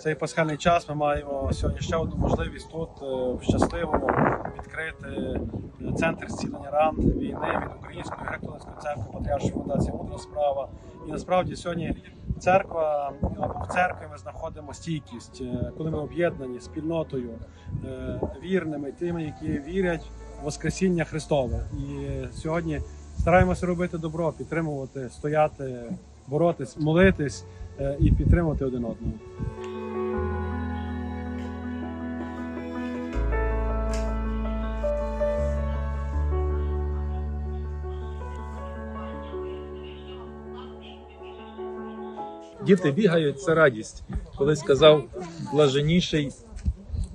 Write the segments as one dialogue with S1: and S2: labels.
S1: цей пасхальний час ми маємо сьогодні ще одну можливість тут е, в щасливому відкрити е, центр зцілення ран війни від Української греко-католицької церкви Патріаршої фундації Мудра справа. І насправді сьогодні церква або в церкві ми знаходимо стійкість, е, коли ми об'єднані спільнотою вірними, тими, які вірять в Воскресіння Христове. І сьогодні стараємося робити добро, підтримувати, стояти, боротись, молитись і підтримувати один одного.
S2: Діти бігають, це радість. Колись сказав блаженніший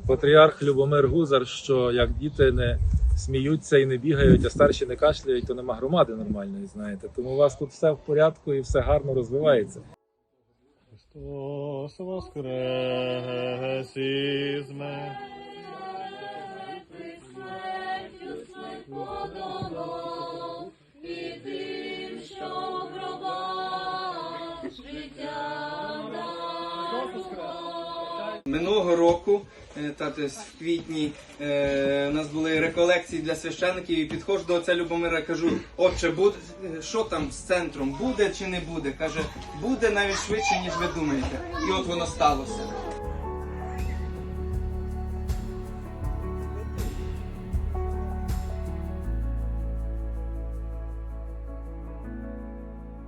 S2: патріарх Любомир Гузар, що як діти не сміються і не бігають, а старші не кашляють, то нема громади нормальної, знаєте. Тому у вас тут все в порядку і все гарно розвивається.
S3: Христос воскрес
S4: Минулого року, е, та в квітні, е, у нас були реколекції для священників і підходжу до отця Любомира, кажу, отче, буде, що там з центром, буде чи не буде? Каже, буде навіть швидше, ніж ви думаєте. І от воно сталося.